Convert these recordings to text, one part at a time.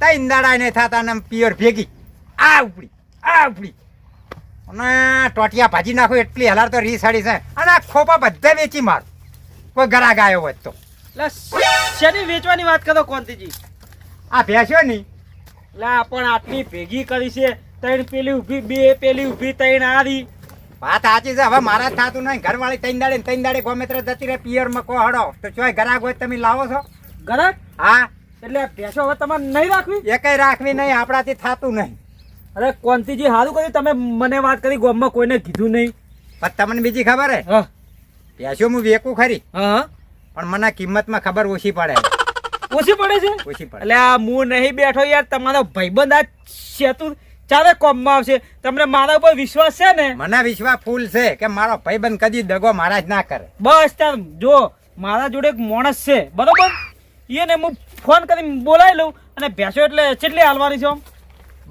તઈ દાડા નહીં થતા ને પિયર ભેગી. આ ઉપડી આ ઉપડી. અને ટોટિયા ભાજી નાખો એટલી હલાર તો રીસાડી છે. અને આ ખોપા બધા વેચી માર. કોઈ ગરા આવ્યો હોય તો. એટલે શેની વેચવાની વાત કરો કોંતીજી? આ ભેંસ્યો ની. એટલે પણ આટલી ભેગી કરી છે. ત્રણ પેલી ઊભી બે પેલી ઊભી ત્રણ આવી વાત સાચી છે હવે મારા થાતું નહીં. ઘરવાળી તૈન દાડે ને તૈન દાડે ગોમેત્ર જતી રહે પિયરમાં કો હડો. તો ચોય ગરાગ હોય તમે લાવો છો. ગરાક હા. એટલે ભેંસો હવે તમારે નહીં રાખવી? એ કઈ રાખવી નહીં આપણાથી થતું નહીં. અરે કોંતીજી સારું કર્યું. તમે મને વાત કરી ગોમમાં કોઈને કીધું નહીં. પણ તમને બીજી ખબર હે? ભેંસો હું વેકું ખરી. હા પણ મને કિંમતમાં ખબર ઓછી પડે ઓછી પડે છે? ઓછી પડે. એટલે આ હું નહીં બેઠો યાર તમારો ભાઈબંધ આ સેતુ ચારે કોમમાં આવશે. તમને મારા ઉપર વિશ્વાસ છે ને? મને વિશ્વાસ ફૂલ છે કે મારો ભાઈબંધ કદી દગો મારા જ ના કરે. બસ તાર જો મારા જોડે એક માણસ છે બરોબર? એને હું ફોન કરીને બોલાવી લઉં અને ભેંસો એટલે કેટલી હાલવાની છે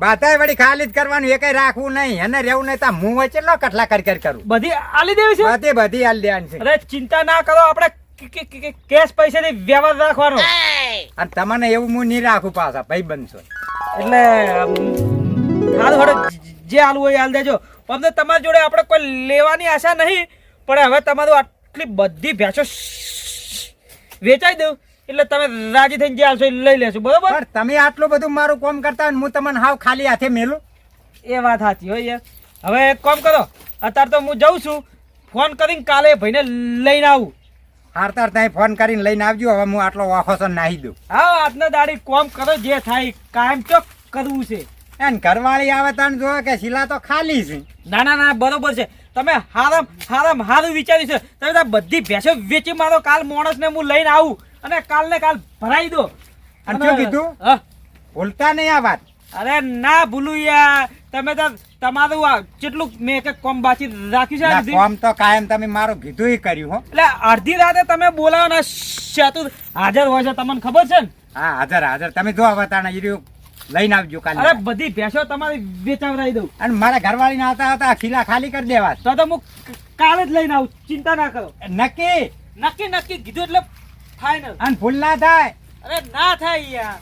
બાતાય વળી ખાલી જ કરવાનું એ કઈ રાખવું નહીં. અને રહેવું નહીં તો હું હોય કેટલો કટલા કરી કરી કરું. બધી આલી દેવી છે? બધી બધી હાલ દેવાની છે. અરે ચિંતા ના કરો આપણે કેશ પૈસા પૈસાથી વ્યવહાર રાખવાનો. અને તમને એવું હું નહીં રાખું પાછા ભાઈ બનશો એટલે હાલો હારું જે હાલવું હોય હાલ દેજો. અમને તમારી જોડે આપણે કોઈ લેવાની આશા નહીં પણ હવે તમારું આટલી બધી ભેંસો વેચાઈ દઉં. એટલે તમે રાજી થઈને જે એ લઈ લેશો બરોબર? પણ તમે આટલું બધું મારું કામ કરતા હોય ને હું તમને હાવ ખાલી હાથે મેલું. એ વાત સાચી હોય યાર. હવે એક કામ કરો અત્યારે તો હું જઉં છું ફોન કરીને કાલે ભાઈને લઈને આવું. હારતાર ત્યાં ફોન કરીને લઈને આવજો હવે હું આટલો વાખો છો નાહી દઉં. હા આજના દાડી કોમ કરો જે થાય કાયમ ચોક કરવું છે. એને ઘરવાળી આવે તને જોવે કે શીલા તો ખાલી છે. ના ના ના બરોબર છે. તમે હારામ હારામ હારું વિચાર્યું છે. તમે બધી ભેંસો વેચી મારો કાલ માણસને હું લઈને આવું. અને કાલ ને કાલ ભરાઈ દો. અને શું કીધું? ભૂલતા નહીં આ વાત. અરે ના ભૂલું યાર. તમે તો તમારું આ કેટલું મેં કે કોમ બાકી રાખ્યું છે? કોમ તો કાયમ તમે મારું કીધું એ કર્યું હો. એટલે અડધી રાતે તમે બોલાવો ને સેતુ હાજર હોય છે તમને ખબર છે ને? હા હાજર હાજર. તમે જો હવે તાણે ઈર્યું લઈને આવજો અરે કાલે બધી ભેંસો તમારી વેચાવરાઈ દઉં. અને મારા ઘરવાળી ના હતા હતા ખીલા ખાલી કરી દેવા તો તો હું કાલે જ લઈને આવું. ચિંતા ના કરો. નક્કી? નક્કી નક્કી કીધું એટલે ફાઈનલ અને ભૂલ ના થાય. અરે ના થાય યાર.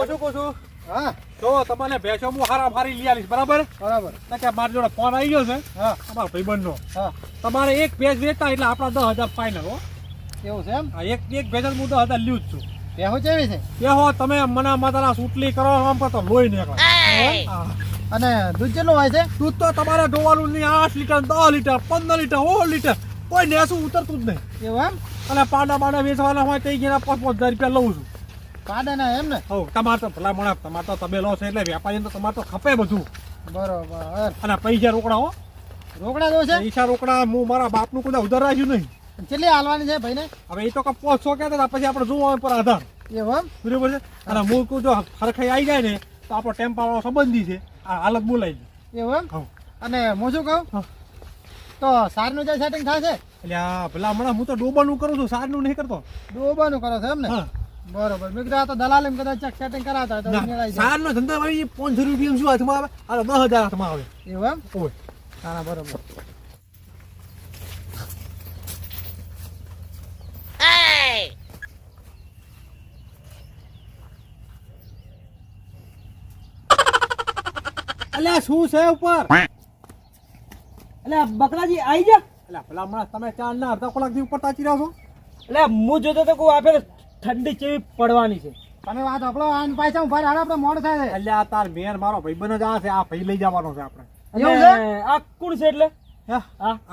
ઓછું કોશું હા. તો તમને ભેંસો હું હારા મારી લઈ આવીશ બરાબર? બરાબર. કે મારી જોડે ફોન આવી ગયો છે. હા. અમારા ભાઈબંધનો. હા. તમારે એક ભેંસ વેચતા એટલે આપણા દસ હજાર ફાઇનલ હો. એવું છે એમ? આ એક એક ભેંસ હું દસ હજાર લ્યું જ છું. બેહો કેવી છે? કે હો તમે મને માતાના સુટલી કરો આમ કરતો લોહી નીકળે. હા. અને દૂધ હોય છે? દૂધ તો તમારે ઢોવાનું નહીં આઠ લીટર દસ લીટર પંદર લીટર ઓળ લીટર કોઈ નેસું ઉતરતું જ નહીં. એવું એમ? અને પાડા પાડા વેચવાના હોય તો ગયા પાંચ પાંચ હજાર રૂપિયા લઉં છું. પાડે ના એમ ને? હવ તમારે તો ભલા મને તમારે તો તબેલો છે એટલે વેપારી તો તમારે તો ખપે બધું. બરોબર અને પૈસા રોકડા હો. રોકડા દો છે? પૈસા રોકડા હું મારા બાપનું કદાચ ઉધાર રાખ્યું નહીં. કેટલી હાલવાની છે ભાઈને? હવે એ તો કે પોચસો કહેતા પછી આપણે જોવા પર આધાર. એમ? બરાબર છે? અને હું કહું જો હરખાઈ આવી જાય ને તો આપણો ટેમ્પા વાળો સંબંધી છે. આ હાલત બોલાય છે એવું એમ. અને હું શું કહું? તો સારનું જે સેટિંગ થાય છે? એટલે પેલા હમણાં હું તો ડોબાનું કરું છું સારનું નહીં કરતો. ડોબાનું કરો છો એમ ને? હા. બરોબર. મિત્રા તો દલાલ એમ કદાચ ચેક સેટિંગ કરાતા તો સારનો ધંધો ભાઈ પાંચસો રૂપિયા શું હાથમાં આવે? આ દસ હજાર હાથમાં આવે. એવું એમ? ઓય. હા ના, બરોબર. અલ્યા શું છે ઉપર? એટલે બકરાજી આવી જા. અલ્યા પેલા હમણાં તમે ચાર ના અડધા કલાકથી ઉપર તાચી રહ્યા છો? એટલે હું જોતો તો કહું આપે ઠંડી ચેવી પડવાની છે. તમે વાત આપણો આન પાછા ઊભા રહ્યા આપણે મોડ થાય એટલે આ તાર મેર મારો ભાઈબંધ જ આ છે આ ભાઈ લઈ જવાનો છે આપણે. એવું છે? અને આ કોણ છે એટલે? હા?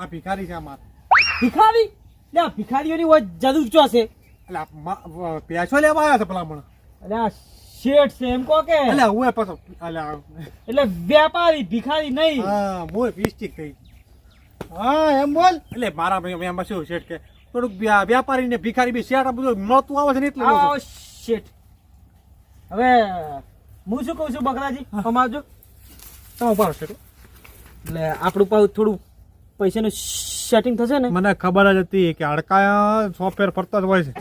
આ ભિખારી છે અમારે. ભિખારી? એટલે આ ભિખારીઓની જરૂર ચો છે? એટલે પ્યાસો લેવા આવ્યા છે પેલા હમણાં એટલે આ શેઠ છે એમ કો કે એટલે હું પાછો એટલે વેપારી ભિખારી નહીં. હા હું પિસ્ટિક થઈ. હા એમ બોલ. એટલે મારા ભાઈ એમાં શું શેઠ કે થોડુંક વેપારી ને ભિખારી બી શેઠ બધું મળતું આવે છે ને એટલે શેઠ. હવે હું શું કહું છું બકરાજી? અમારજો તમે ઊભા શેઠ. એટલે આપણું પાછું થોડું પૈસાનું સેટિંગ થશે ને? મને ખબર જ હતી કે હડકા સોફ્ટવેર ફરતા જ હોય છે.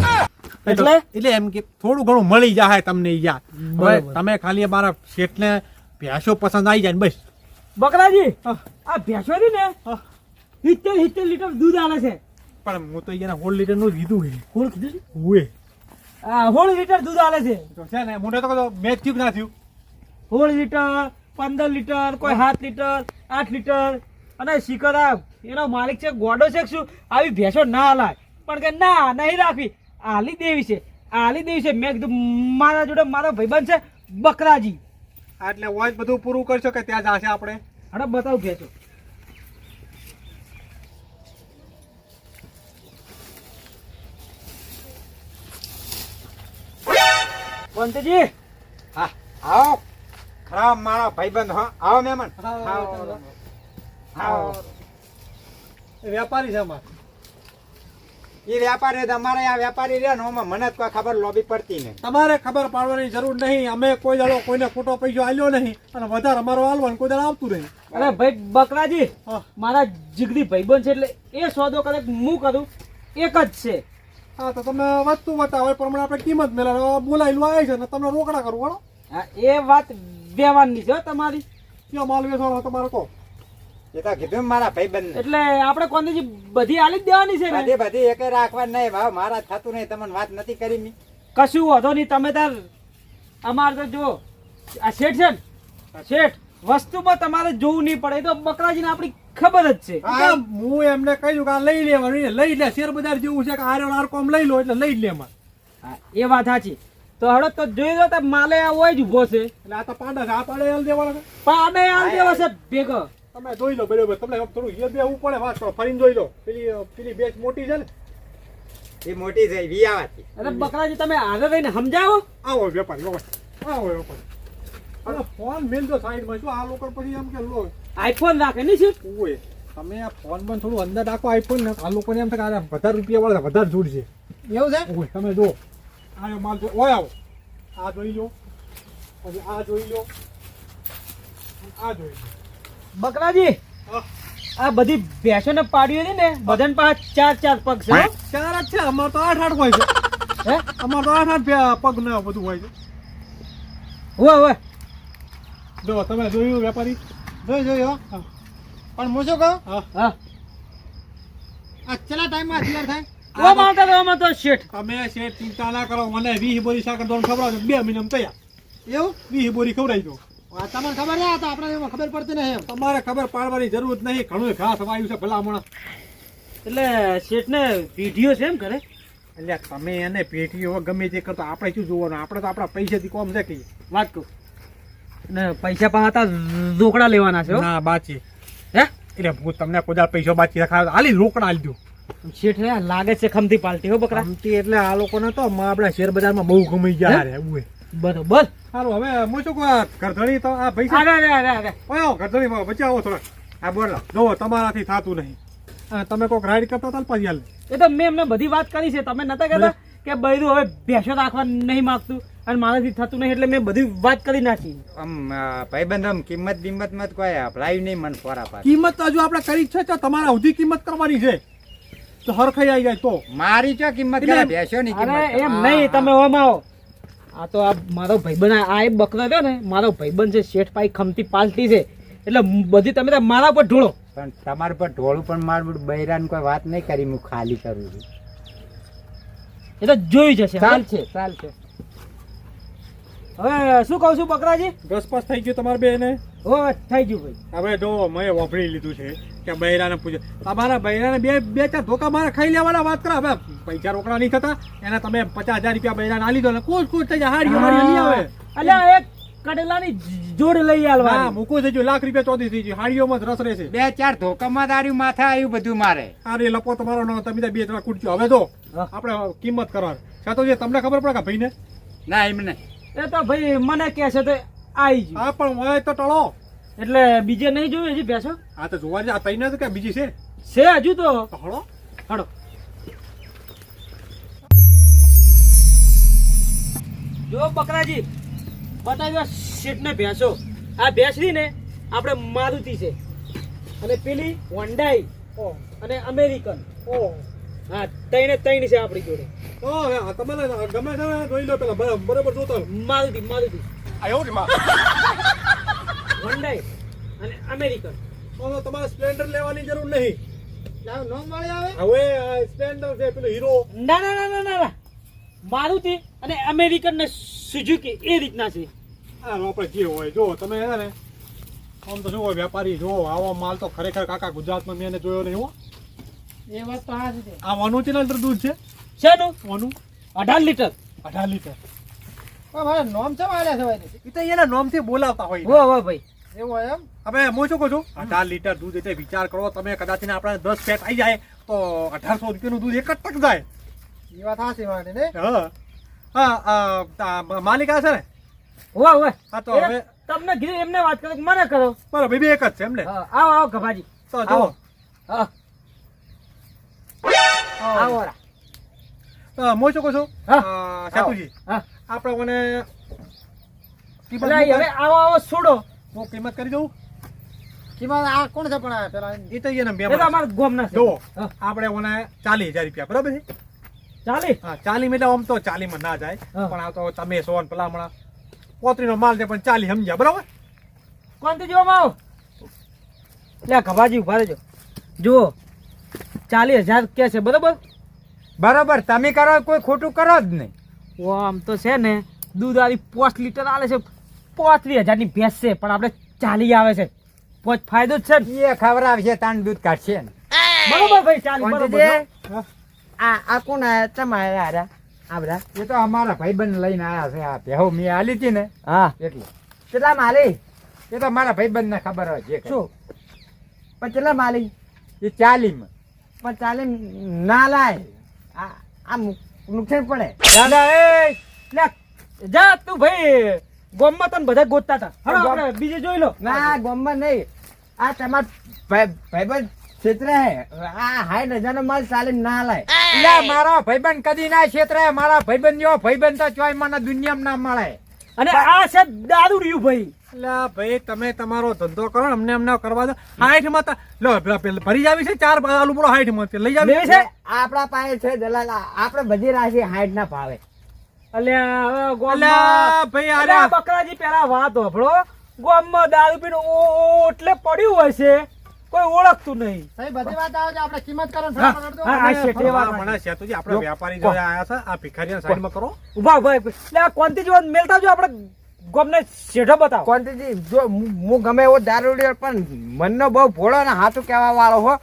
એટલે? એટલે એમ કે થોડું ઘણું મળી જાય તમને યાર હવે તમે ખાલી મારા શેઠને ભેંસો પસંદ આવી જાય બસ. બકરાજી. આ ભેંસોરી ને સિત્તેર સિત્તેર લીટર દૂધ આવે છે. પણ હું તો એના હોળ લીટરનું લીધું છે. હોળ કીધું છે? હુએ. હોળ લીટર દૂધ આવે છે. છે ને મોટે તો કહો મેચ થયું ના થયું? હોળ લીટર પંદર લીટર કોઈ સાત લીટર આઠ લીટર. અને શીખર એનો માલિક છે ગોડો છે શું? આવી ભેંસો ના હલાય પણ કે ના નહીં રાખવી. આલી દેવી છે. આલી દેવી છે. મેં કીધું મારા જોડે મારો ભાઈબંધ છે બકરાજી. એટલે વોઇસ બધું પૂરું કરશો કે ત્યાં જશે આપણે? હવે બતાવું ભેંસો પંતજી હા આવો. ખરા મારા ભાઈબંધ હા આવો મહેમાન. આવો, આવો. વેપારી છે અમારે. એ વ્યાપારી તમારે આ વ્યાપારી રહ્યા ને ઓમાં મને જ કોઈ ખબર લોબી પડતી નહીં. તમારે ખબર પાડવાની જરૂર નહીં. અમે કોઈ દાડો કોઈને ખોટો પૈસો આલ્યો નહીં અને વધારે અમારો આલવાનું કોઈ દાડો આવતું નહીં. અરે ભાઈ બકરાજી મારા જીગરી ભાઈબંધ છે એટલે એ સોદો કદાચ હું કરું? એક જ છે. હા તો તમે વસ્તુ બતાવો એ પ્રમાણે આપણે કિંમત મેળવો બોલાયેલું આવે છે ને તમને રોકડા કરવું હા, એ વાત વ્યવહારની છે હો તમારી. કયો માલ વેચવાનો તમારે કહો. એ તો કીધું મારા ભાઈબંધ એટલે આપણે કોંતીજી બધી આલી જ દેવાની છે ને? બધી બધી એકે રાખવા નહીં ભાવ મારા થતું નહીં તમને વાત નથી કરી મી. કશું વાંધો નહીં તમે તાર અમારે તો જો આ શેઠ છે ને શેઠ વસ્તુમાં તમારે જોવું નહીં પડે તો બકરાજીને આપણી ખબર જ છે. હા, હું એમને કહ્યું કે આ લઈ લેવાનું લઈ લે શેર બજાર જેવું છે કે આરે લઈ લો એટલે લઈ લે હા, એ વાત સાચી. તો હળો તો જોઈ લો તો માલે આ હોય જ ઊભો છે. એટલે આ તો પાડે છે આ પાડે હાલ દેવાના પાડે આલ દેવો છે ભેગો. તમે જોઈ લો બરોબર. તમને થોડું એ બે ઉપર વાત કરો. ફરીને જોઈ લો. પેલી પેલી બેચ મોટી છે ને? એ મોટી છે વિયાવાથી. અરે બકરાજી તમે આગળ રહીને સમજાવો. આવો વેપારી આવો. આવો વેપારી. અરે ફોન મેલજો સાઈડમાં. શું આ લોકો પછી એમ કે લો? આઈફોન રાખે નહીં છે ઓય તમે આ ફોન પણ થોડું અંદર રાખો આઈફોન ને. આ લોકોને એમ થાય કે આ વધારે રૂપિયા વાળા વધારે જોડ છે. એવું છે? ઓય તમે જો. આ માલ જો ઓય આવો. આ જોઈ લો. પછી આ જોઈ લો. આ જોઈ લો. બકરાજી આ બધી ભેંસોને પાડ્યું હતી ને બધાને પાસે ચાર ચાર પગ છે ચાર જ છે અમારે તો આઠ આઠ હોય છે. હે? અમાર તો આઠ આઠ પગ ને બધું હોય છે. હોય હોય જો તમે જોયું વેપારી? જોઈ જોઈ હો. હા. પણ હું શું કહું. હા. હા. આ ચલા ટાઈમમાં તૈયાર થાય? ઓ માતા તો અમે તો શેઠ. તમે શેઠ ચિંતા ના કરો. મને વીસ બોરી સાકર દોન ખવડાવજો. બે મહિનામાં તૈયાર. એવું? વીસ બોરી ખવડાવી દો તમને ખબર ના હતા આપણે એમાં ખબર પડતી નહીં તમારે ખબર પાડવાની જરૂર જ નહીં. ઘણું ઘાસ વાયું છે ભલામણ એટલે શેઠને પીઢીઓ છે એમ કરે એટલે તમે એને પેઢીઓ ગમે તે કરતો. આપણે શું જોવાનું? આપણે તો આપણા પૈસાથી કોમ છે કે વાત કહું. ને પૈસા પાછા રોકડા લેવાના છે. ના બાચી. હે? એટલે હું તમને કોઈ પૈસા બાચી રખાવ હાલી રોકડા આલી દઉં શેઠ ને લાગે છે ખમતી પાલટી હો બકરા. ખમતી એટલે આ લોકોને તો આપણે શેર બજારમાં બહુ ગમી ગયા બરોબર. સારું હવે હું શું કહું આ તો આ ભાઈ આગળ આગળ આગળ. ઓય બચાવો થોડા હા બોલો જો તમારાથી થતું નહીં. તમે કોઈક રાઈડ કરતા હતા હાલ એ તો મેં એમને બધી વાત કરી છે. તમે નતા કહેતા કે બૈરું હવે ભેંસો રાખવા નહીં માગતું અને મારાથી થતું નહીં એટલે મેં બધી વાત કરી નાખી. આમ ભાઈબંધ આમ કિંમત બિંમત મત કોઈ અપલાયું નહીં મન ફોરા પાડ કિંમત તો હજુ આપણે કરી છે તો તમારા સુધી કિંમત કરવાની છે. તો હરખાઈ આવી જાય તો. મારી ચો કિંમત કરે ભેંસો ની કિંમત એમ નહીં તમે ઓમ આવો. આ તો આ મારો ભાઈબંધ આ એ બકરો રહ્યો ને મારો ભાઈબંધ છે શેઠ પાઈ ખમતી પાલતી છે. એટલે બધી તમે મારા પર ઢોળો. પણ તમારા પર ઢોળું પણ મારું બૈરાન કોઈ વાત નહીં કરી હું ખાલી કરું છું. એ તો જોઈ જશે ચાલશે ચાલશે ચાલ હવે શું કહું છું બકરાજી? ઘસપાસ થઈ ગયું તમારે બે ને હવે થઈ ગયું ભાઈ. હવે જો મેં વાપરી લીધું છે. કે બૈરાને પૂછે તમારા બૈરાને બે બે ચાર ધોકા મારા ખાઈ લેવાના વાત કરો. હવે પૈસા રોકડા નહીં થતા. એને તમે પચાસ હજાર રૂપિયા બૈરાને આલી દો ને કોચ કોઈ થઈ જાય. હાડી હાડી નહીં આવે. અલ્યા એક કડલાની જોડ લઈ હા મૂકો થઈ ગયું. લાખ રૂપિયા ચોથી થઈ ગયું હાડીઓમાં જ રસ રહેશે. બે ચાર ધોકામાં તારી માથે આવ્યું બધું મારે. અરે લપો તમારો નો તમે બે ત્રણ કૂટજો હવે જો હા. આપણે કિંમત કરવા સાતો તમને ખબર પડે કે ભાઈને? ના એમ નહીં એ તો ભાઈ મને કહે છે તો આવી જ હા પણ હોય તો ટળો. એટલે બીજે નહીં જોયું હજી બેસો આ તો જોવા જાય આ તઈને તો કે બીજી છે? છે હજુ તો. હળો. હળો. જો બકરાજી બતાવ્યો શેઠને ભેંસો. આ ભેંસની ને આપણે મારુતિ છે. અને પેલી ઓહ અને અમેરિકન. ઓહ હા ત્રણે ત્રણ છે આપણી જોડે. ઓ તમારે ગમે છે જોઈ લો પેલા બરાબર જોતો મારુતિ મારુતિ. આવ્યો હોન્ડાઈ અને અમેરિકન તો તમારે સ્પ્લેન્ડર લેવાની જરૂર નહીં. ના, નોમ વાળી આવે? હવે આ સ્પ્લેન્ડર છે પેલું હીરો. ના ના ના ના ના. ના મારુતિ અને અમેરિકન ને સુઝુકી એ રીતના છે. આ આપણે જે હોય જો તમે છે ને આમ તો શું હોય વેપારી જો આવો માલ તો ખરેખર કાકા ગુજરાતમાં મેં એને જોયો નહીં હો. એ વાત તો હા છે. આ વાનું છે ને દૂધ છે? શેનું? વાનું. અઢાર લીટર. અઢાર લીટર. મારે નોમ છે વાળ્યા છે ભાઈ એ તો એના નામથી બોલાવતા હોય હો હો ભાઈ. એવું એમ? હવે હું શું કહું છું? અઢાર લીટર દૂધ એટલે વિચાર કરો તમે કદાચ ને આપણે દસ પેટ આવી જાય તો અઢારસો રૂપિયાનું દૂધ એક જ તક જાય. એ વાત હાચી માટે ને હા. હા આ, આ માલિક આ છે ને? હો હો હા તો હવે તમને કીધું એમને વાત કરો મને કરો. બરાબર બે એક જ છે એમને આવો આવો ગભાજી. તો આવો. જો હા. આવો હું શું કહું છું? હા. સેતુજી. હા. આપણે મને હવે આવો આવો છોડો. હું કિંમત કરી દઉં? કિંમત આ કોણ છે પણ પેલા? એ તો એને બે અમારા ગોમના જો આપણે મને ચાલીસ હજાર રૂપિયા બરાબર છે? ચાલી હા ચાલી એટલે આમ તો ચાલીમાં ના જાય. પણ આ તો તમે સોન પેલા હમણાં પોત્રીનો માલ છે પણ ચાલી સમજ્યા બરાબર? કોણ જોવામાં આવો લે ગભાજી ઊભા રહેજો. જુઓ ચાલીસ હજાર કે છે બરોબર? બરોબર તમે કરો કોઈ ખોટું કરો જ નહીં. ઓ આમ તો છે ને દૂધ આવી પાંચ લીટર આવે છે. પોત્રીસ હજારની ભેંસ છે પણ આપણે ચાલી આવે છે. પોચ ફાયદો જ છે ને? એ છે તાન દૂધ કાઢશે ને બરોબર ભાઈ ચાલી બરોબર આ આ કોણ આયા? તમારે આરા આ બધા એ તો અમારા ભાઈબંધ લઈને આયા છે આ ભેહો મેં આલી હતી ને હા. એટલે. કેટલા માલી એ તો મારા ભાઈબંધને ખબર હોય જે શું? પણ કેટલા માલી એ ચાલીમાં. પણ ચાલીમ ના લાય. આ આ નુકસાન પડે. દાદા એ જા તું ભાઈ. ગોમમાં તને બધા ગોતતા હતા. હા આપણે બીજે જોઈ લો. ના ગોમમાં નહીં. આ તમાર ભાઈ ભાઈબંધ ક્ષેત્ર હે. આ હાય હજારનો માલ ચાલે ના લાય. એટલે મારો ભાઈબંધ કદી ના ક્ષેત્રે મારા ભાઈબંધ જેવો ભાઈબંધ તો ચોય મને દુનિયામાં ના મળે. અને આ છે દારૂ રહ્યું ભાઈ. એટલે ભાઈ તમે તમારો ધંધો કરો અમને અમને કરવા દો. હાઈઠમાં લો ભરી જાવી છે ચાર આલુ પૂરો હાઈઠમાં લઈ જાવી છે? આપણા પાસે છે દલાલ આ- આપણે બધી રાશિ હાઈટ ના ભાવે. અલ્યા હવે ભાઈ અરે બકરાજી પેલા વાત હોભળો. ગોમમાં દારૂ પીને ઓટલે એટલે પડ્યું હોય છે. કોઈ ઓળખતું નહીં. સાહેબ બધી વાત આવે છે આપણે કિંમત કરો હા, ફટાફટ કરજો. હા, આ શેઠે વાત મને આપણે જોડે આયા છે આ ભિખારીના સાઈડમાં કરો. ઊભા ઊભા. એટલે આ જોવા મેલતા જો આપણે ગોમને શેઠો બતાવો. ક્વોન્ટિટી જો હું ગમે એવો દારૂ લ્યો પણ મનનો બહુ ભોળો ને હાથું કહેવા વાળો હો.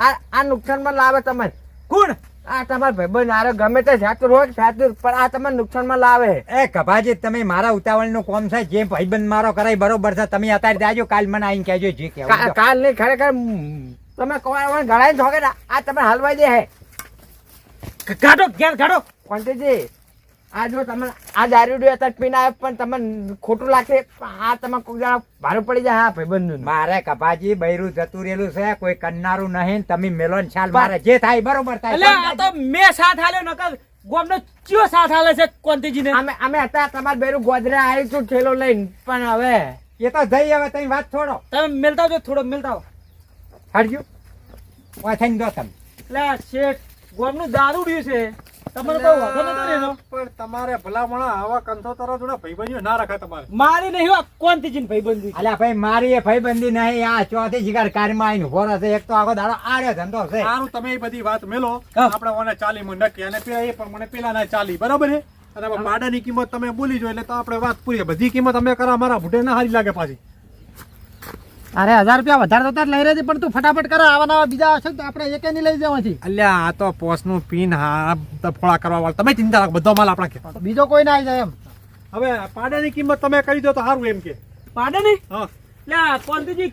આ આ નુકસાનમાં લાવે તમે કોણ? આ તમારા ભાઈબંધ આરે ગમે તે જાતું હોય જાતું પણ આ તમને નુકસાનમાં લાવે. એ કભાજી તમે મારા ઉતાવળનું કોમ છે જે ભાઈબંધ મારો કરાય બરોબર છે તમે અત્યારે જાજો કાલ મને આવીને કહેજો જે કે કાલ નહીં ખરેખર તમે કોણ ગળાઈ ધોકે ને આ તમે હલવાઈ દે હે. કાઢો ઘેર ગાડો ક્વોન્ટિટી આ જો તમે આ દારૂ અત્યારે પીને આવે પણ તમને ખોટું લાગશે. આ તમે કોઈ જણા ભારે પડી જાય. હા ભાઈબંધ મારે કપાજી બૈરું જતું રહેલું છે કોઈ કરનારું નહીં તમે મેલો છાલ મારે જે થાય બરોબર એટલે થાય આ તો મેં સાથ હાલ્યો નકર ગોમનો ચિયો સાથ હાલે છે કોંતીજીને અમે અમે હતા તમાર બૈરું ગોદરા આવી છું ઠેલો લઈને. પણ હવે એ તો જઈ હવે તમે વાત છોડો. તમે મેલતા જો થોડો મેલતા. હટજો. વાહ થઈને દો તમે. એટલે શેઠ ગોમનું દારૂ રહ્યું છે. તમને કોઈ વાંધો નતો પણ તમારે ભલામણ આવા કંથોતરો જોડે ભાઈબંધીઓ ના રખાય તમારે. મારી નહીં આ કોંતીજીને ભાઈબંધી? અલ્યા ભાઈ મારી એ ભાઈબંધી નહીં આ ચોથી જીગાર કારમાં આવીને ઊભો રહેશે. એક તો આખો દાડો આડ્યો ધંધો છે. સારું તમે એ બધી વાત મેલો. હા. આપણે ઓને ચાલી માં નક્કી અને પેલા એ પણ મને પેલા ના ચાલી બરાબર છે? અને પાડાની કિંમત તમે બોલી જો એટલે તો આપણે વાત પૂરી. બધી કિંમત અમે કરા મારા ભૂટે ના હારી લાગે પાછી. અરે હજાર રૂપિયા વધારે થતા લઈ રહી પણ તું ફટાફટ કર આવા નવા બીજા હશે તો આપણે એકે નહીં લઈ જવાથી અલ્યા આ તો પોસનું પીન હા ફોળા કરવા વાળા તમે ચિંતા રાખો બધો માલ આપણા કે બીજો કોઈ ના આવી જાય એમ. હવે પાડાની કિંમત તમે કરી દો તો સારું એમ કે. પાડે નહીં હા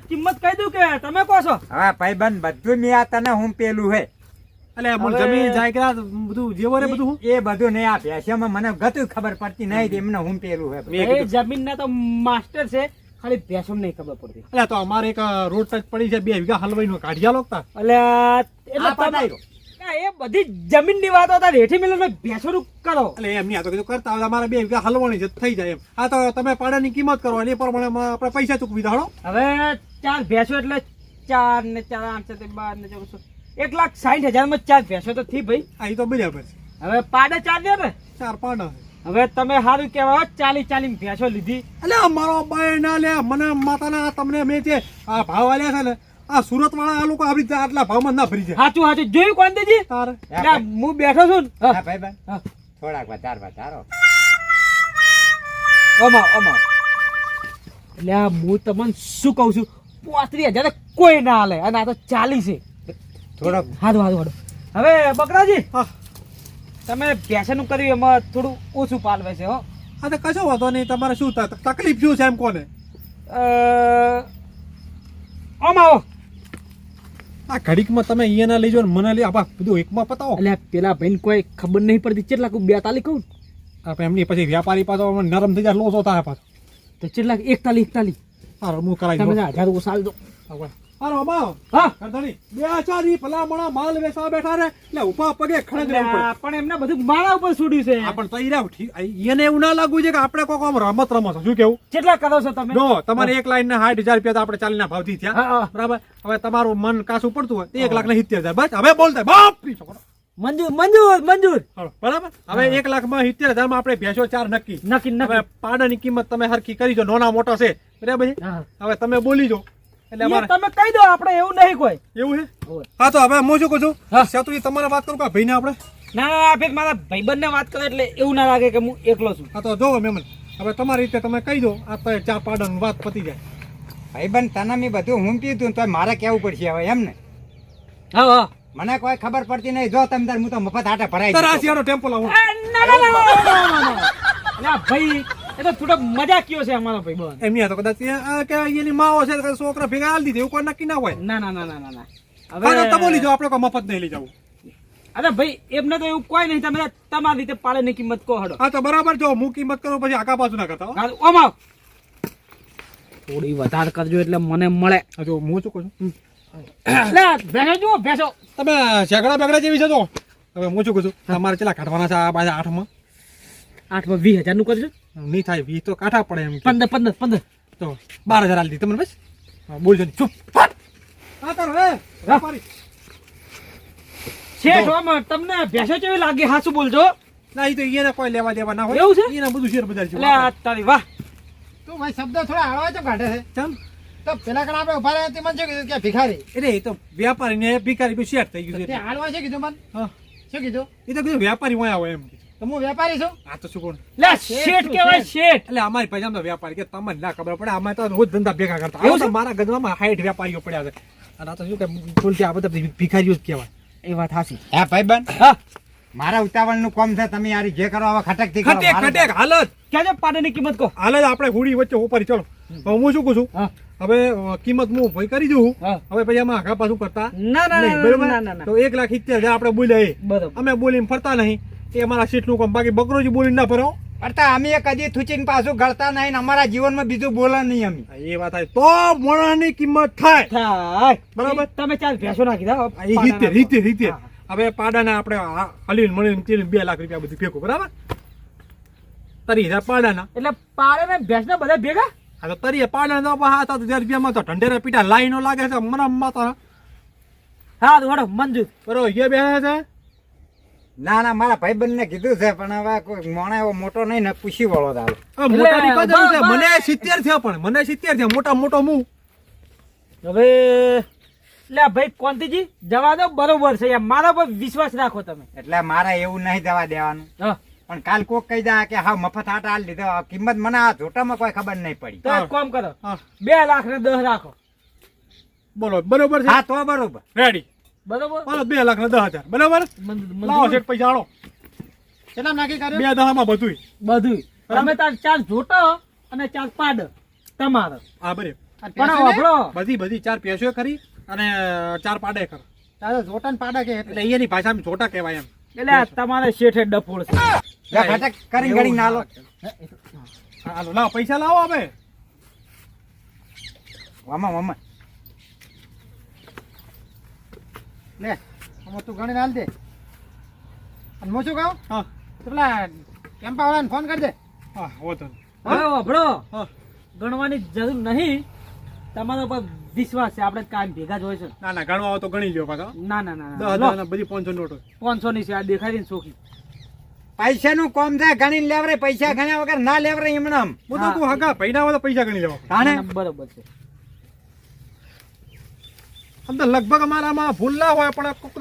કિંમત કહી દઉં કે તમે કહો છો? હવે ભાઈબંધ બધું મેં આ તને હું પેલું હે. એટલે જમીન જાયગરા બધું જેવો રે બધું એ બધું નહીં આ ભેંસિયામાં મને ગતું ખબર પડતી નહીં એમને હું પેલું હે. મેં એ તો માસ્ટર છે. ખાલી ભેસમ નહીં ખબર પડતી. અલ્યા તો અમારે એક રોડ ટચ પડી છે બે વીઘા હલવાઈ નો કાઢિયા લોકતા એટલે એટલે એ બધી જમીનની વાતો હતા રેઠી મિલન ભેંસોનું કરો. એટલે એમ નહીં આ તો કીધું કરતા હોય અમારે બે વીઘા હલવાની છે થઈ જાય એમ. આ તો તમે પાડાની કિંમત કરો એ પ્રમાણે આપણે પૈસા ચૂકવી દો હવે ચાર ભેસો એટલે ચાર ને ચાર આઠ છે બાર ને ચૌદસો એક લાખ સાઠ હજારમાં ચાર ભેસો તો થી ભાઈ. આ તો બરાબર છે. હવે પાડે ચાર ને ચાર પાડા હવે તમે સારું કહેવા ચાલી ચાલી ભેંસો લીધી. એટલે મારો બાય ના લે મને માતાના તમને મેં જે આ ભાવ આલ્યા છે ને આ સુરત વાળા આ લોકો આપડી આટલા ભાવમાં ના ભરી જાય. સાચું સાચું જોયું કોણ દેજી તારે. એટલે હું બેઠો છું ને. હા. ભાઈ હા. થોડાક વધાર વધારો. અમા અમા એટલે આ હું તમને શું કહું છું? પોત્રી હજાર તો કોઈ ના હાલે અને આ તો ચાલીસ થોડાક હાદો હાદો હાદો હવે બકરાજી હા. તમે ભેંસાનું કર્યું એમાં થોડું ઓછું પાલવે છે હો. હા તો કશો વાંધો નહીં તમારે શું થાય તકલીફ શું છે એમ કોને? આમ આવો. આ ઘડીકમાં તમે અહીંયાના લઈ જાઓ ને મને લઈ આપા બધું એકમાં પતાવો. એટલે પેલા ભાઈને કોઈ ખબર નહીં પડતી કેટલા બે તાલી કહું? આપણે એમની પછી વ્યાપારી પાછો નરમ થઈ જાય લોસો થાય પાછો. તો કેટલા એક તાલી હારો હું કરાવી તમે દઉં. હજાર ઓછા દો હારો હા. કરધણી બે ભલામણા માલ વેસા બેઠા રે એટલે ઊભા પગે ખડક રહેવું પડે. પણ એમને બધું માળા ઉપર છોડ્યું છે. આ પણ તો ઈ ઠીક એને એવું ના લાગવું છે કે આપણે કોક આમ રમત રમો છો. શું કેવું? કેટલા કરો છો તમે? તમારે એક લાઈન ના સાઠ હજાર રૂપિયા તો આપણે ચાલીના ભાવથી થયા. બરાબર? હવે તમારું મન કાસું પડતું હોય તો એક લાખ ને સિત્તેર હજાર. બસ હવે બોલતા બાપ મંજુર છોકરો. મંજૂર મંજૂર મંજૂર. બરાબર? હવે એક લાખમાં સિત્તેર હજારમાં આપણે ભેંસો ચાર નક્કી. નક્કી પાડાની કિંમત તમે હરખી કરી જો. નાના મોટો છે. બરાબર હવે તમે બોલી જો. એટલે તમે કહી દો આપણે એવું નહીં કોઈ એવું છે હા તો હવે હું શું કહું છું? સેતુજી તમારે વાત કરું કે ભાઈને આપણે? ના ના ના, ફેર મારા ભાઈબંધને વાત કરે એટલે એવું ના લાગે કે હું એકલો છું. હા તો જોવો મેમન હવે તમારી રીતે તમે કહી દો આ તો ચા પાડાની વાત પતી જાય. ભાઈ બન તને મેં બધું હુંપી હતું તો મારે કેવું પડશે હવે એમ ને? હા હા. મને કોઈ ખબર પડતી નહીં. જો તમે તાર હું તો મફત આટે ભરાઈ ટેમ્પો લાવો. ના ભાઈ એ તો થોડો મજા કયો છે અમારો ભાઈ બંધ એમની તો કદાચ કે એની માઓ છે કે છોકરા ભેગા આલી દીધી એવું કોઈ નક્કી ના હોય. ના ના ના ના ના હવે તો તમે બોલી જાઓ આપણે કોઈ મફત નહીં લઈ જાવ. અરે ભાઈ એમને તો એવું કોઈ નહીં તમે તમારી રીતે પાળેની કિંમત કહો હડો. હા તો બરાબર જો હું કિંમત કરું પછી આગા પાછું ના કરતા. હા, થોડી વધારે કરજો એટલે મને મળે. જો હું શું કહું છું? ભેંસો જુઓ ભેંસો. તમે ઝઘડા બેગડા જેવી છે તો? હવે હું શું કહું છું? તમારે ચેલા કાઢવાના છે આ બાજુ આઠમાં? આઠમાં વીસ હજારનું કરજો. નહીં થાય. વી તો કાઠા પડે એમ પંદર પંદર પંદર. તો બાર હજાર આલી દીધી તમને બસ? હા, બોલજો નહીં ચૂપ. હા તારો હે. શેઠ ઓમ તમને ભેસો કેવી લાગે? હાસુ બોલજો. ના એ તો એને કોઈ લેવા દેવા ના હોય. એવું છે? એના બધું શેર બજાર છે આ તારી વાહ. તું ભાઈ શબ્દ થોડા હળવા ચમ કાઢે છે? ચમ. તો પેલા કણ આપણે ઊભા રહ્યા તે મને શું કીધું? કે ભિખારી. એટલે એ તો વ્યાપારી ને ભિખારી બી શેર થઈ ગયું છે હાલવા છે કીધું મને? હા. શું કીધું? એ તો કીધું વ્યાપારી હોય આવે એમ. તો હું વેપારી છું? આ તો શું કોણ લે શેઠ કહેવાય શેઠ. એટલે અમારી પાસે તો વ્યાપારી કે તમને ના ખબર પડે. અમે તો રોજ ધંધા ભેગા કરતા. આવો તો મારા ગંધમાં હાઈટ વ્યાપારીઓ પડ્યા છે. અને આ તો શું કે બોલતી આ બધા ભિખારીઓ જ કહેવાય. એ વાત હાસી હે ભાઈ હા. મારા ઉતાવળનું કોમ છે તમે યાર જે કરો હવે ખટકથી કરો ખટેક મારે- ખટેક હાલત. ક્યાં પાડાની કિંમત કહો. હાલત આપણે હુડી વચ્ચે ઉપર ચલો. હવે હું શું કહું છું? હવે કિંમત હું ભાઈ કરી દઉં હવે પછી આમાં આગા પાછું કરતા ના ના બરોબર? ના ના ના. તો એક લાખ સિત્તેર હજાર આપણે બોલ્યા એ. અમે બોલીને ફરતા નહીં. એ અમારા સીટનું કામ. બાકી બકરોજી બોલીને ના ભરો અર્થા અમે કદી થૂચીને પાછું ગળતા નહીં ને અમારા જીવનમાં બીજું બોલા નહીં અમે. એ વાત થાય. તો મોણાની કિંમત થાય. થાય. બરાબર. તમે ચાલ ભેંસો નાખી દો રીતે રીતે રીતે. હવે પાડાના આપણે હલીને મળીને તીલીને બે લાખ રૂપિયા બધું ભેગું બરાબર? તરી હજાર પાડાના. એટલે પાડે ને ભેંસને બધા ભેગા? હા તો તરીએ પાડાના તો હા તો હજાર રૂપિયામાં તો ઢંઢેરા પીટા લાઈનો લાગે છે મને માતા. હા તો વડો મંજૂર બરો એ બે છે? ના ના મારા ભાઈ બંને કીધું છે પણ હવે કોઈ મોણે એવો મોટો નહીં ને પૂછી વળો દાલ હવે મોટાની કોઈ છે મને સિત્તેર થયા પણ મને સિત્તેર થયા મોટા મોટો હું હવે એટલે ભાઈ કોંતીજી જવા દો બરોબર છે યાર મારા પર વિશ્વાસ રાખો તમે. એટલે મારે એવું નહીં જવા દેવાનું. હા. પણ કાલ કોક કહી દે કે હા મફત આટા હાલ લીધો કિંમત મને આ જોટામાં કોઈ ખબર નહીં પડી. તો એક કામ કરો. હા. બે લાખ ને દસ રાખો. બોલો બરોબર છે. હા તો બરોબર. રેડી બરોબર? બે લાખ ને દસ હજાર. બરાબર? લાવો. પૈસા કેટલા નાખી બે દહામાં બધુંય. બધું તમે તાર ચાર જોટો અને ચાર પાડ તમારો. હા બરે પણ વાપરો. બધી બધી ચાર પેશો કરી અને ચાર પાડે કર. તારે જોટાન પાડા કે એટલે? એની ભાષામાં કહેવાય એમ. એટલે તમારે શેઠે ડફોળ છે. ના લો હાલો. લાવો પૈસા લાવો હવે. મામા આમાં લે આમાં તું ગણીને હાલ દે. અને હું શું કહું? હા. પેલા કેમ્પા વાળાને ફોન કરી દે હા હોતો તો. હા? ભણો ગણવાની જરૂર નહીં. તમારા પર વિશ્વાસ છે આપણે કામ ભેગા જ હોય છે. ના ના ગણવા હોય તો ગણી લ્યો પાછા. ના ના ના દસ ના હજાર બધી પાંચસો નોટો. પાંચસો ની છે આ દેખાડી ને ચોખી પૈસાનું કોમ થાય ગણી લેવરે પૈસા ગણ્યા વગર ના લેવરે એમને બધું હું તો હા. કહું હગા ના હોય તો પૈસા ગણી લેવા. ના, ના, બરોબર છે. આમ તો લગભગ અમારામાં ભૂલ ના હોય પણ કોક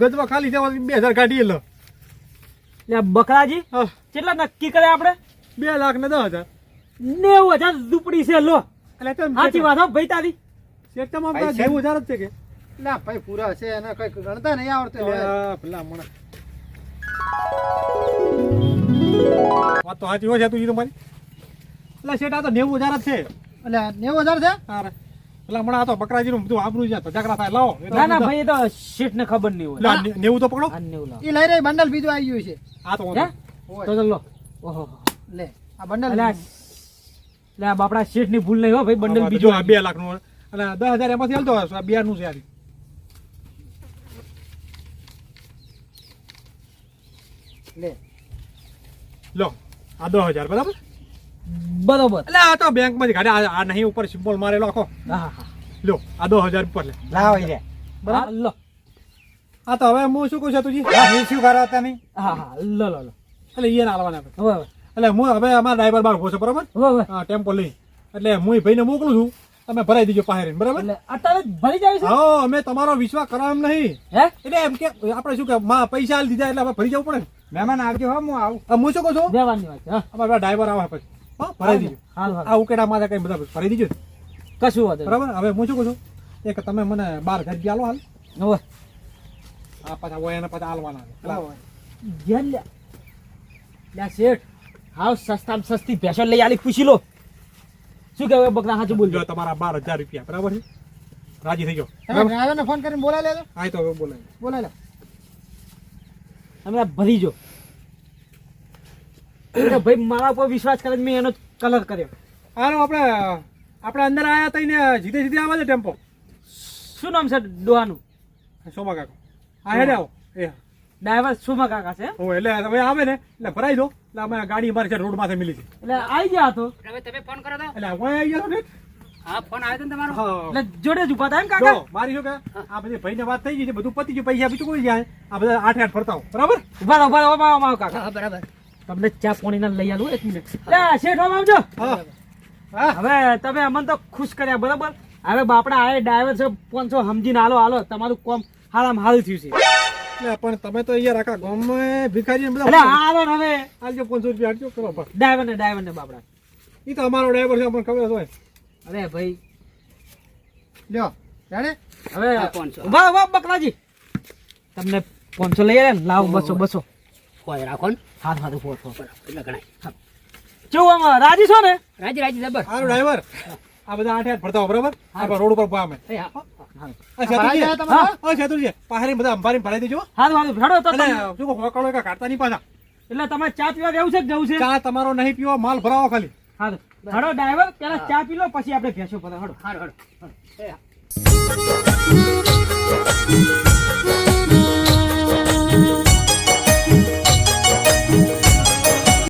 ગજવા ખાલી જવા બે હજાર કાઢીએ લો. એટલે બકરાજી હા, કેટલા નક્કી કરે આપણે? બે લાખ ને દસ હજાર. નેવું હજાર ઝૂંપડી છે લો. એટલે તેમ સાચી વાત હો ભાઈ તારી. શેઠમાં ભાઈ, આપણે નેવું હજાર જ છે કે? ના ભાઈ પૂરા છે એને કઈ ગણતા નહીં આવડતું પેલા આ વાત તો સાચી હોય છે તું ઈ તો મારી. એટલે શેઠ આ તો નેવું હજાર જ છે. એટલે નેવું હજાર છે? તારે પેલા હમણાં આ તો બકરાજીનું બધું આબરું છે ઝઘડા થાય. લાવો. ના ના ભાઈ તો શેઠ ને ખબર નહીં હોય. ને- નેવું તો પકડો. આ નેવું લાવો. એ લઈ રહી બંડલ બીજું આવી ગયું છે. આ તો તો લો. ઓહો. લે આ બંડલ લે આ બાપડા શેઠની ભૂલ નહીં હો ભાઈ બંડલ બીજો આ બે લાખનું અને દસ હજાર એમાંથી હાલતો હશે. આ બે નું છે આ. લે. લો આ દસ હજાર બરાબર? બરોબર. એટલે આ તો બેંકમાંથી કાઢે. આ નહીં ઉપર સિમ્બોલ મારેલો આખો. હા હા હા. લો આ દો હજાર ઉપર લે. લાવો બરાબર? હા લો. આ તો હવે હું શું કહું છું તુજી હું શું કરો તમે? હા હા લો લો લો. એટલે એ ના હાલવાના આપણે. હવે એટલે હું હવે અમારા ડ્રાઈવર બાર ઊભો છે બરાબર? હા ટેમ્પો લઈ એટલે હું ભાઈને મોકલું છું તમે ભરાઈ દીજો પાસે બરાબર? અત્યારે ભરી જાય છે? હા અમે તમારો વિશ્વાસ કરવા એમ નહીં. હે? એટલે એમ કે આપણે શું કે માં પૈસા આલી દીધા એટલે હવે ભરી જવું પડે મહેમાન આવજો હા હું આવું. હું શું કહું છું? દેવાની વાત હા. અમારા ડ્રાઈવર આવે પછી. હા ભરાઈ દીજો હાલ હાલ. આ ઉકેડા માં કઈ બધા ભરી દીજો કશું વાંધો બરાબર? હવે હું શું કહું છું? એક તમે મને બાર ઘર આલો હાલ હવે. આ પાછા હોય એને પાછા હાલવાના છે. ઘેર લે લે શેઠ હાવ સસ્તામાં સસ્તી ભેંસો લઈ આલી પૂછી લો. શું કહેવાય બકરા સાચું બોલજો. તમારા બાર હજાર રૂપિયા બરાબર છે? રાજી થઈ ગયો. તમે ડ્રાઈવરને ફોન કરીને બોલાવી લેજો. હા તો બોલાવી બોલાવી લે. તમે ભરી જો. એટલે ભાઈ મારા ઉપર વિશ્વાસ કરે મેં એનો કલર કર્યો. હાલો આપણે આપણે અંદર આયા હતા ને જીતે જીતે આવે છે ટેમ્પો. શું નામ છે ડોહાનું સોમા કાકા. હા હેડે આવો. એ. ડ્રાઈવર સોમા કાકા છે ઓ હું એટલે હવે આવે ને એટલે ભરાઈ દો. એટલે અમે ગાડી અમારી છે રોડ માથે મિલી છે. એટલે આવી ગયા તો? એટલે હવે આવી ગયા છો ને? હા ફોન આવ્યો તમારો. એટલે જોડે જ ઊભા જો કાકા? મારી શું કે? આ બધી ભાઈને વાત થઈ ગઈ છે બધું પતી ગયું પૈસા બીજું કોઈ જાય. આ બધા આઠ આઠ ફરતા હો બરાબર? ઊભા ઊભા ઊભા રહો, ઊભા રહો, કાકા. બરાબર. તમને ચા પાણી ના લઈ આલું એક મિનિટ શેઠ આવજો. હા. હા હવે તમે અમને તો ખુશ કર્યા બરાબર? હવે બાપડા આ ડ્રાઈવર છે પાંચસો સમજીને હાલો હાલો તમારું કોમ હાલામ હાલ થયું છે. પણ તમે તો અહીંયા રાખા ગોમ ભિખારી બધા હાલો હવે. હાલજો પાંચસો રૂપિયા કરો ડ્રાઈવર ને ડ્રાઈવર ને બાપડા. એ તો અમારો ડ્રાઈવર છે અમને ખબર હોય. અરે ભાઈ. લ્યો જાણે હવે વાહ વાહ બકરાજી. તમને પાંચસો લઈ આવ્યા ને લાવો બસો બસો. રાખો ને. હાથ હાથ ફોર ઊભો. એટલે ગણાય. કેવું આમાં રાજી છો ને? રાજી રાજી જબર. સારું ડ્રાઈવર. આ બધા આઠ આઠ ભરતા બરાબર? આ રોડ ઉપર પામે. તમે- એટલે તમારે ચા પીવા જવું છે કે જવું છે? ચા તમારો નહીં પીવો માલ ભરાવો ખાલી. હા ડ્રાઈવર પેલા ચા પી લો પછી આપણે ભેંસો પર હડો હારું હારું. એ